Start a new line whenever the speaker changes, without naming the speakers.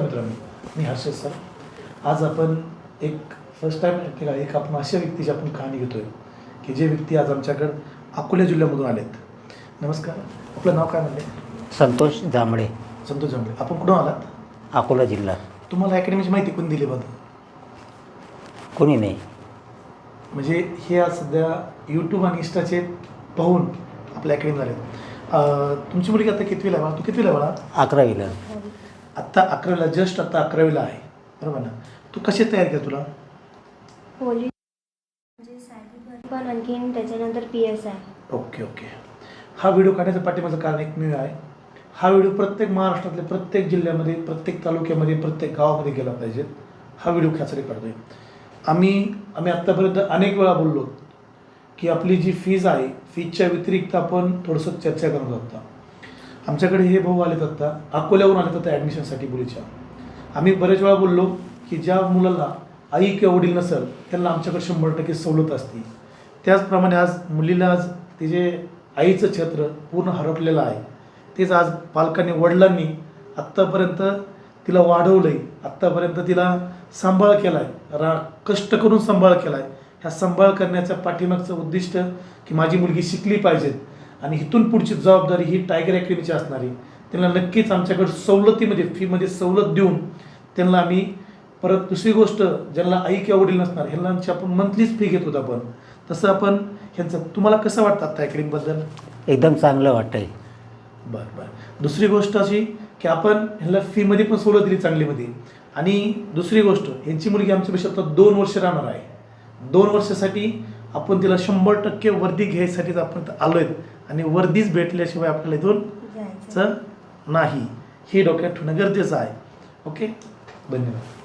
मित्रांनो मी हर्षद सर. आज आपण एक फर्स्ट टाइम एक आपण अशा व्यक्तीची आपण कहाणी घेतोय की जे व्यक्ती आज आमच्याकडं अकोला जिल्ह्यामधून आलेत. नमस्कार. आपलं नाव काय म्हणले?
संतोष जांभळे.
संतोष जांभळे. आपण कुठून आलात?
अकोला जिल्हा.
तुम्हाला अकॅडमीची माहिती कोणी दिली बघ.
कोणी नाही.
म्हणजे हे आज सध्या यूट्यूब आणि इंस्टाचे पाहून आपल्या अकॅडमी झाले तुमची मुलगी आता कितवीला आहे? बाळा तू कितवीला आहे बाळा?
अकरावीला.
आत्ता अकरावीला जस्ट आत्ता अकरावीला आहे. बरोबर ना? तू कशी तयारी कर तुला?
पोलीस म्हणजे सायबर पण आणखीन त्याच्यानंतर P S I
okay okay. हा व्हिडिओ काढण्याचं पाठिंबाचं कारण एकमेव आहे. हा व्हिडिओ प्रत्येक महाराष्ट्रातल्या प्रत्येक जिल्ह्यामध्ये प्रत्येक तालुक्यामध्ये प्रत्येक गावामध्ये गेला पाहिजे. हा व्हिडिओ ख्यासाठी काढतोय. आम्ही आम्ही आत्तापर्यंत अनेक वेळा बोललो की आपली जी फीज आहे फीजच्या व्यतिरिक्त आपण थोडंसं चर्चा करत होता. आमच्याकडे हे भाऊ आलेत आत्ता अकोल्यावरून आलेत आता ॲडमिशनसाठी मुलीच्या. आम्ही बरेच वेळा बोललो की ज्या मुलाला आई किंवा वडील नसेल त्यांना आमच्याकडे शंभर टक्के सवलत असते. त्याचप्रमाणे आज मुलीला आज तिचे आईचं छत्र पूर्ण हरपलेलं आहे तेच आज पालकांनी वडिलांनी आत्तापर्यंत तिला वाढवलं आहे आत्तापर्यंत तिला सांभाळ केला आहे रा कष्ट करून सांभाळ केला आहे ह्या सांभाळ करण्याच्या पाठीमागचं उद्दिष्ट की माझी मुलगी शिकली पाहिजेत. आणि इथून पुढची जबाबदारी ही टायगर अकॅडमीची असणार. आहे त्यांना नक्कीच आमच्याकडे सवलतीमध्ये फीमध्ये सवलत देऊन त्यांना आम्ही परत दुसरी गोष्ट ज्यांना आई किंवा वडील नसणार ह्यांची आपण मंथलीच फी घेत होतो आपण. तसं आपण ह्यांचं तुम्हाला कसं वाटतं आता अकॅडमीबद्दल
एकदम चांगलं वाटतंय.
बरं बरं. दुसरी गोष्ट अशी की आपण ह्याला फीमध्ये पण सवलत दिली चांगलीमध्ये. आणि दुसरी गोष्ट यांची मुलगी आमच्यापेक्षा आता दोन वर्ष राहणार आहे. दोन वर्षासाठी आपण तिला शंभर टक्के वर्दी घ्यायसाठीच आपण आलो आहेत आणि वर्दीच भेटल्याशिवाय आपल्याला इथून नाही. हे डोक्यात ठेवणं गरजेचं आहे. ओके? धन्यवाद.